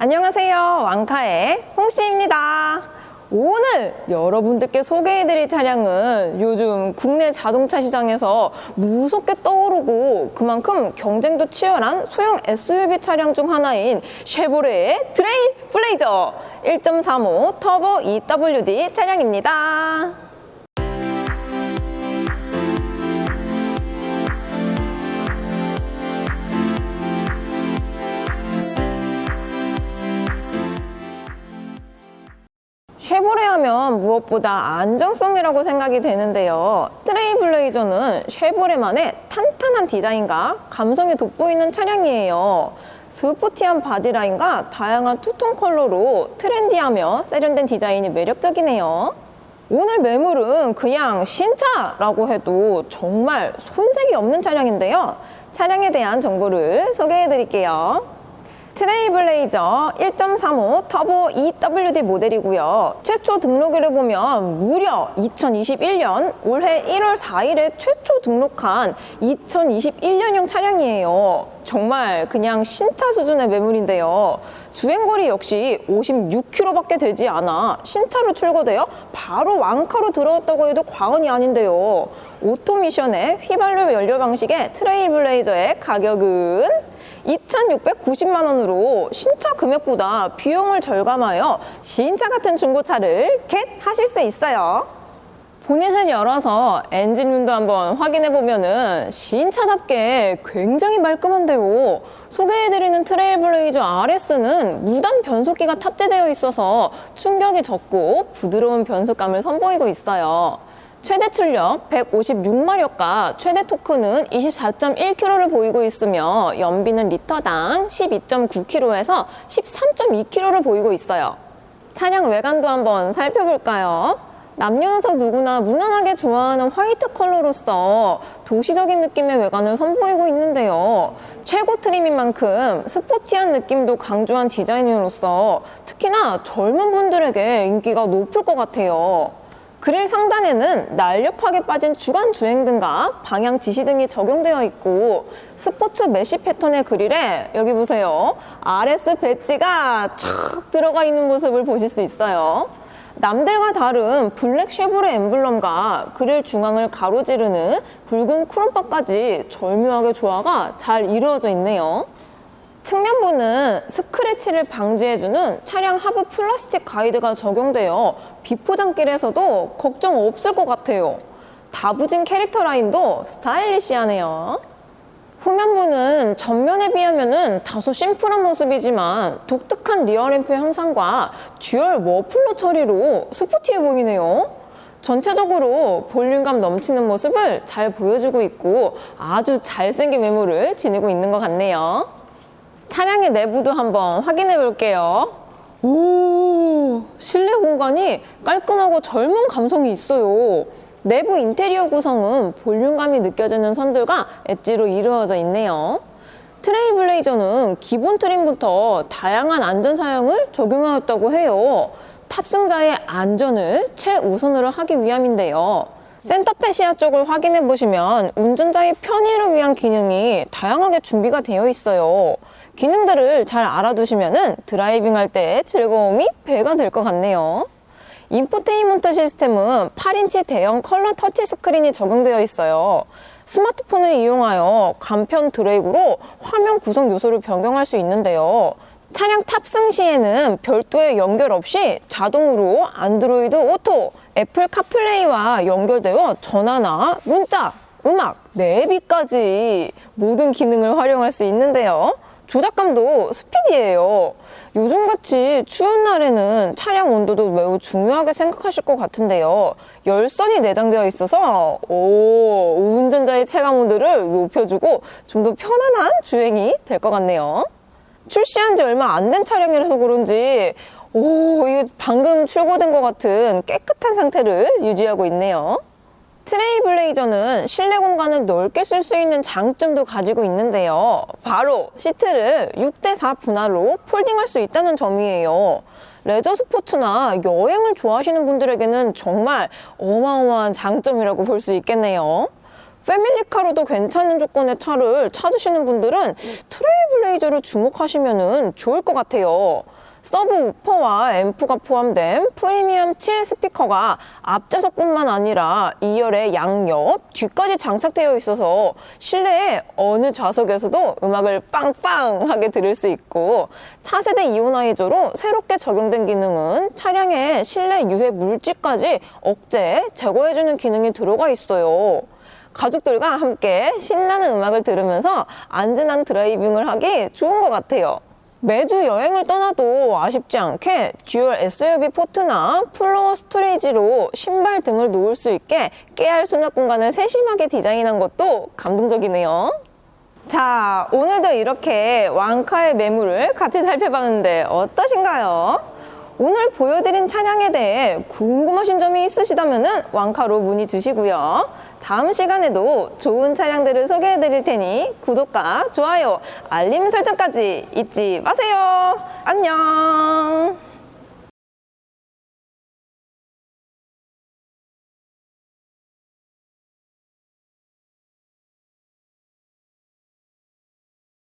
안녕하세요. 왕카의 홍씨입니다. 오늘 여러분들께 소개해드릴 차량은 요즘 국내 자동차 시장에서 무섭게 떠오르고 그만큼 경쟁도 치열한 소형 SUV 차량 중 하나인 쉐보레의 드레인 블레이저 1.35 터보 EWD 차량입니다. 하면 무엇보다 안정성이라고 생각이 되는데요. 트레이블레이저는 쉐보레만의 탄탄한 디자인과 감성이 돋보이는 차량이에요. 스포티한 바디라인과 다양한 투톤 컬러로 트렌디하며 세련된 디자인이 매력적이네요. 오늘 매물은 그냥 신차라고 해도 정말 손색이 없는 차량인데요. 차량에 대한 정보를 소개해 드릴게요. 트레이블레이저 1.35 터보 EWD 모델이고요. 최초 등록일을 보면 무려 2021년 올해 1월 4일에 최초 등록한 2021년형 차량이에요. 정말 그냥 신차 수준의 매물인데요. 주행거리 역시 56km밖에 되지 않아 신차로 출고되어 바로 왕카로 들어왔다고 해도 과언이 아닌데요. 오토미션의 휘발유 연료 방식의 트레일블레이저의 가격은 2,690만 원으로 신차 금액보다 비용을 절감하여 신차 같은 중고차를 겟 하실 수 있어요. 보닛을 열어서 엔진룸도 한번 확인해 보면은 신차답게 굉장히 말끔한데요. 소개해드리는 트레일블레이저 RS는 무단 변속기가 탑재되어 있어서 충격이 적고 부드러운 변속감을 선보이고 있어요. 최대 출력 156마력과 최대 토크는 24.1kg를 보이고 있으며 연비는 리터당 12.9km에서 13.2km를 보이고 있어요. 차량 외관도 한번 살펴볼까요? 남녀노소 누구나 무난하게 좋아하는 화이트 컬러로서 도시적인 느낌의 외관을 선보이고 있는데요. 최고 트림인 만큼 스포티한 느낌도 강조한 디자인으로서 특히나 젊은 분들에게 인기가 높을 것 같아요. 그릴 상단에는 날렵하게 빠진 주간 주행 등과 방향 지시 등이 적용되어 있고 스포츠 메쉬 패턴의 그릴에 여기 보세요. RS 배지가 촥 들어가 있는 모습을 보실 수 있어요. 남들과 다른 블랙 쉐보레 엠블럼과 그릴 중앙을 가로지르는 붉은 크롬바까지 절묘하게 조화가 잘 이루어져 있네요. 측면부는 스크래치를 방지해주는 차량 하부 플라스틱 가이드가 적용되어 비포장길에서도 걱정 없을 것 같아요. 다부진 캐릭터 라인도 스타일리시하네요. 후면부는 전면에 비하면 다소 심플한 모습이지만 독특한 리어램프 형상과 듀얼 머플러 처리로 스포티해 보이네요. 전체적으로 볼륨감 넘치는 모습을 잘 보여주고 있고 아주 잘생긴 외모를 지니고 있는 것 같네요. 차량의 내부도 한번 확인해 볼게요. 오, 실내 공간이 깔끔하고 젊은 감성이 있어요. 내부 인테리어 구성은 볼륨감이 느껴지는 선들과 엣지로 이루어져 있네요. 트레일블레이저는 기본 트림부터 다양한 안전 사양을 적용하였다고 해요. 탑승자의 안전을 최우선으로 하기 위함인데요. 센터페 시야 쪽을 확인해 보시면 운전자의 편의를 위한 기능이 다양하게 준비가 되어 있어요. 기능들을 잘 알아두시면 드라이빙 할 때 즐거움이 배가 될 것 같네요. 인포테인먼트 시스템은 8인치 대형 컬러 터치 스크린이 적용되어 있어요. 스마트폰을 이용하여 간편 드래그로 화면 구성 요소를 변경할 수 있는데요. 차량 탑승 시에는 별도의 연결 없이 자동으로 안드로이드 오토, 애플 카플레이와 연결되어 전화나 문자, 음악, 내비까지 모든 기능을 활용할 수 있는데요. 조작감도 스피디해요. 요즘같이 추운 날에는 차량 온도도 매우 중요하게 생각하실 것 같은데요. 열선이 내장되어 있어서 오, 운전자의 체감 온도를 높여주고 좀 더 편안한 주행이 될 것 같네요. 출시한 지 얼마 안 된 차량이라서 그런지 오, 이게 방금 출고된 것 같은 깨끗한 상태를 유지하고 있네요. 트레이블레이저는 실내 공간을 넓게 쓸 수 있는 장점도 가지고 있는데요. 바로 시트를 6대4 분할로 폴딩할 수 있다는 점이에요. 레저 스포츠나 여행을 좋아하시는 분들에게는 정말 어마어마한 장점이라고 볼 수 있겠네요. 패밀리카로도 괜찮은 조건의 차를 찾으시는 분들은 트레일블레이저를 주목하시면 좋을 것 같아요. 서브 우퍼와 앰프가 포함된 프리미엄 7 스피커가 앞좌석뿐만 아니라 2열의 양옆, 뒤까지 장착되어 있어서 실내에 어느 좌석에서도 음악을 빵빵하게 들을 수 있고 차세대 이오나이저로 새롭게 적용된 기능은 차량의 실내 유해 물질까지 억제, 제거해주는 기능이 들어가 있어요. 가족들과 함께 신나는 음악을 들으면서 안전한 드라이빙을 하기 좋은 것 같아요. 매주 여행을 떠나도 아쉽지 않게 듀얼 SUV 포트나 플로어 스토리지로 신발 등을 놓을 수 있게 깨알 수납 공간을 세심하게 디자인한 것도 감동적이네요. 자, 오늘도 이렇게 왕카의 매물을 같이 살펴봤는데 어떠신가요? 오늘 보여드린 차량에 대해 궁금하신 점이 있으시다면 왕카로 문의 주시고요. 다음 시간에도 좋은 차량들을 소개해 드릴 테니 구독과 좋아요, 알림 설정까지 잊지 마세요. 안녕!